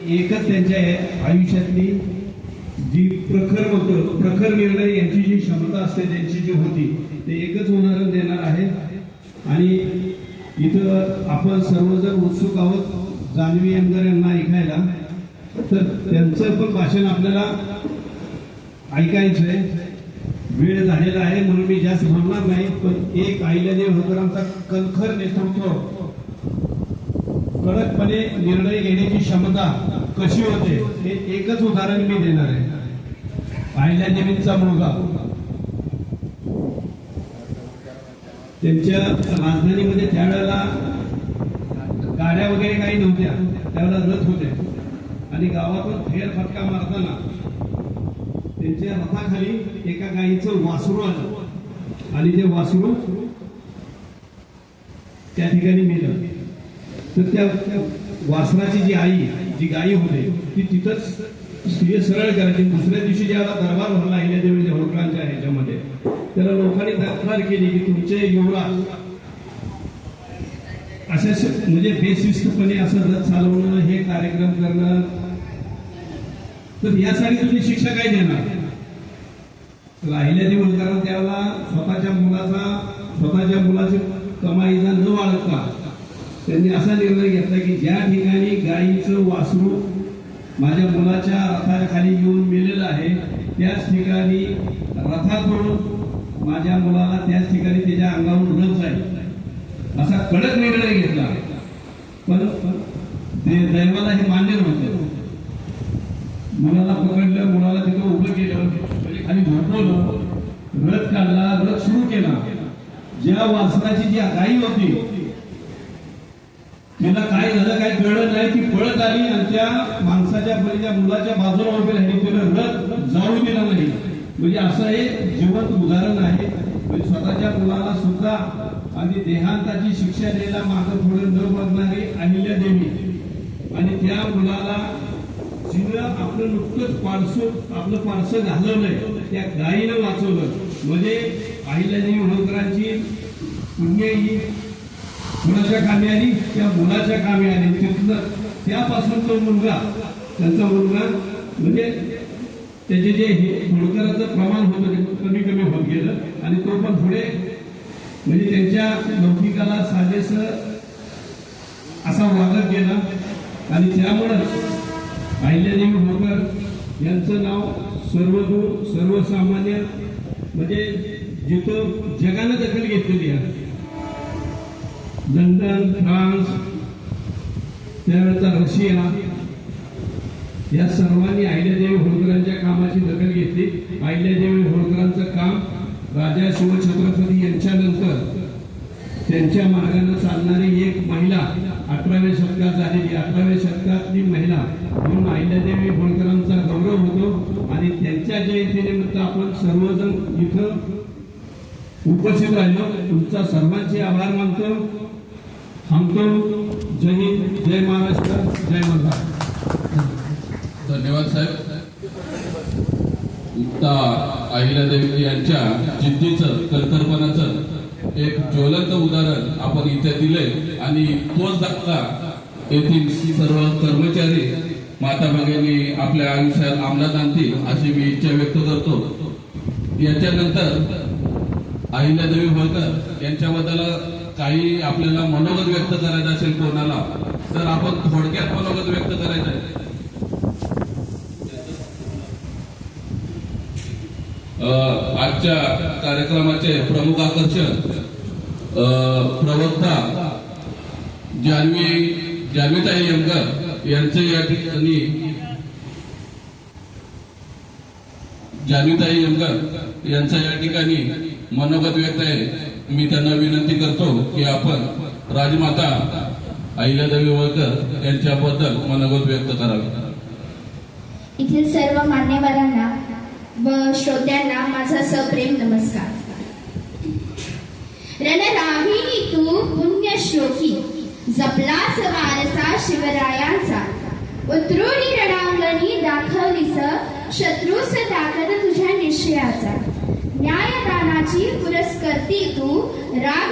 एकच त्यांच्या आयुष्यातली जी प्रखर होतं प्रखर निर्णय यांची जी क्षमता असते त्यांची जी होती ते एकच उदाहरण देणार आहे. आणि इथं आपण सर्वजण उत्सुक आहोत जान्हवी आमदार यांना ऐकायला. तर त्यांचं पण भाषण आपल्याला ऐकायचं आहे वेळ झालेला आहे म्हणून मी जास्त म्हणणार नाही पण एक आईल्याने होकर आमचा कणखर नेतृत्व कडकपणे निर्णय घेण्याची क्षमता कशी होते हे एकच उदाहरण मी देणार आहे. अहिल्यादेवींचा मुलगा. त्यांच्या राजधानीमध्ये त्यावेळेला गाड्या वगैरे काही नव्हत्या. त्यावेळेला रथ होते. आणि गावातून फेरफटका मारताना त्यांच्या रथाखाली एका गायीचं वासरू आलं. आणि ते वासरू त्या ठिकाणी मेलं. तर त्या वासनाची जी आई जी गायी होते ती तिथंच स्त्रिय सरळ करायची. दुसऱ्या दिवशी ज्याला दरबार भरला अहिल्या देवीच्या होळकरांच्या ह्याच्यामध्ये त्याला लोकांनी तक्रार केली की तुमचे युवराज अशा म्हणजे बेशिस्तपणे असं रथ चालवणं हे कार्यक्रम करणं. तर यासाठी तुम्ही शिक्षा काय देणार? राहिल्या अहिल्यादेवी कारण त्याला स्वतःच्या मुलाचा स्वतःच्या मुलाची कमाईचा न बाळगता त्यांनी असा निर्णय घेतला की ज्या ठिकाणी गायीचं वासरू माझ्या मुलाच्या रथाखाली येऊन मेलेलं आहे त्याच ठिकाणी रथातून माझ्या मुलाला त्याच ठिकाणी त्याच्या अंगावर रथ जाईल. असा कडक निर्णय घेतला. पण ते दैवाला हे मान्य नव्हतं. मुलाला पकडलं मुलाला तिथं उभं केलं म्हणजे खाली झोपवलं. रथ काढला रथ सुरू केला. ज्या वासनाची जी गायी होती तिला काय झालं काय कळलं नाही. ती पळत आली आणि त्या माणसाच्या बळीच्या मुलाच्या बाजूला उभे राहिली. तिला रथ जाऊ दिला नाही. म्हणजे असं हे जिवंत उदाहरण आहे. म्हणजे स्वतःच्या मुलाला सुद्धा आणि देहांताची शिक्षा द्यायला मागं पुढे न बघणारी अहिल्या देवी. आणि त्या मुलाला जिनं आपलं नुकतंच पारसं आपलं पारसं घालवलंय. त्या गायीनं वाचवलं. म्हणजे अहिल्यादेवी होळकरांची पुण्य ही मुलाच्या कामी आली त्या मुलाच्या कामी आली. तिथनं त्यापासून तो मुलगा त्यांचा मुलगा म्हणजे त्याचे जे हे होळकराचं प्रमाण होतं ते कमी कमी होत गेलं. आणि तो पण पुढे म्हणजे त्यांच्या लौकिकाला साजेस असा वागत गेला. आणि त्यामुळं अहिल्यादेवी होळकर यांचं नाव सर्वदूर सर्वसामान्य म्हणजे जिथं जगानं दखल लंडन फ्रान्स त्यावेळेचा रशिया या सर्वांनी अहिल्यादेवी होळकरांच्या कामाची दखल घेतली. अहिल्यादेवी होळकरांचं काम राजा शिवछत्रपती यांच्यानंतर त्यांच्या मार्गाने चालणारी एक महिला अठराव्या शतकात झालेली. अठराव्या शतकातली महिला म्हणून अहिल्यादेवी होळकरांचा गौरव होतो आणि त्यांच्या जयंतीनिमित्त आपण सर्वजण इथं उपस्थित राहिलो तुमचा सर्वांचे आभार मानतो. थांबतो. जय हिंद जय महाराष्ट्र जय मल्हार धन्यवाद साहेब. मुक्ता अहिल्यादेवी यांच्या जिद्दीचं कणखरपणाचं एक ज्वलंत उदाहरण आपण इथे दिले आणि तोच दाखला येथील सर्व कर्मचारी माता भगिनी आपल्या आयुष्यात अंमलात आणतील अशी मी इच्छा व्यक्त करतो. याच्यानंतर अहिल्यादेवी होळकर यांच्याबद्दल काही आपल्याला मनोगत व्यक्त करायचं असेल कोणाला तर आपण थोडक्यात मनोगत व्यक्त करायचं आहे. आजच्या कार्यक्रमाचे प्रमुख आकर्षक प्रवक्ता जान्हवी जान्हवीताई यमकर यांचे या ठिकाणी जान्हवीताई यमकर यांचा या ठिकाणी मनोगत व्यक्त आहे. मी त्यांना विनंती करतो की आपण राजमाता अहिल्यादेवी होळकर यांच्याबद्दल मनोगत व्यक्त करावे. येथील सर्व मान्यवरांना व श्रोत्यांना माझा सप्रेम नमस्कार. रणरागिणी तू पुण्य श्लोकी जपलाच वारसा शिवरायांचा. उतरुणी रणांगणी दाखवलीस शत्रूस ताकद तुझ्या निश्चयाचा. न्यायदानाची पुरस्कर्ती तू राग